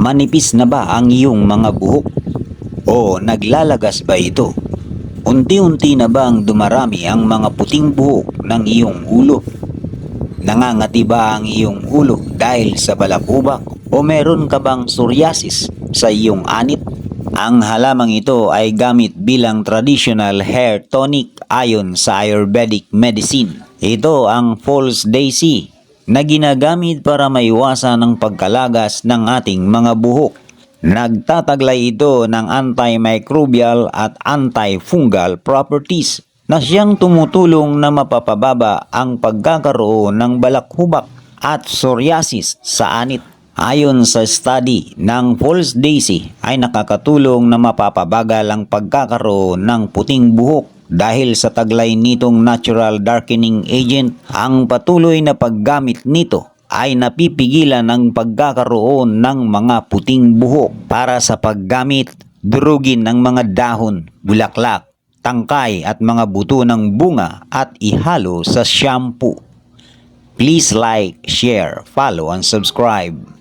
Manipis na ba ang iyong mga buhok? O naglalagas ba ito? Unti-unti na bang dumarami ang mga puting buhok ng iyong ulo? Nangangati ba ang iyong ulo dahil sa balakubak o meron ka bang psoriasis sa iyong anit? Ang halamang ito ay gamit bilang traditional hair tonic ayon sa Ayurvedic medicine. Ito ang false daisy na ginagamit para maiwasan ang pagkalagas ng ating mga buhok. Nagtataglay ito ng antimicrobial at antifungal properties na siyang tumutulong na mapapababa ang pagkakaroon ng balakhubak at psoriasis sa anit. Ayon sa study ng false daisy ay nakakatulong na mapapabagal ang pagkakaroon ng puting buhok dahil sa taglay nitong natural darkening agent. Ang patuloy na paggamit nito ay napipigilan ang pagkakaroon ng mga puting buhok para sa paggamit durugin ng mga dahon, bulaklak, tangkay at mga buto ng bunga at ihalo sa shampoo. Please like, share, follow and subscribe.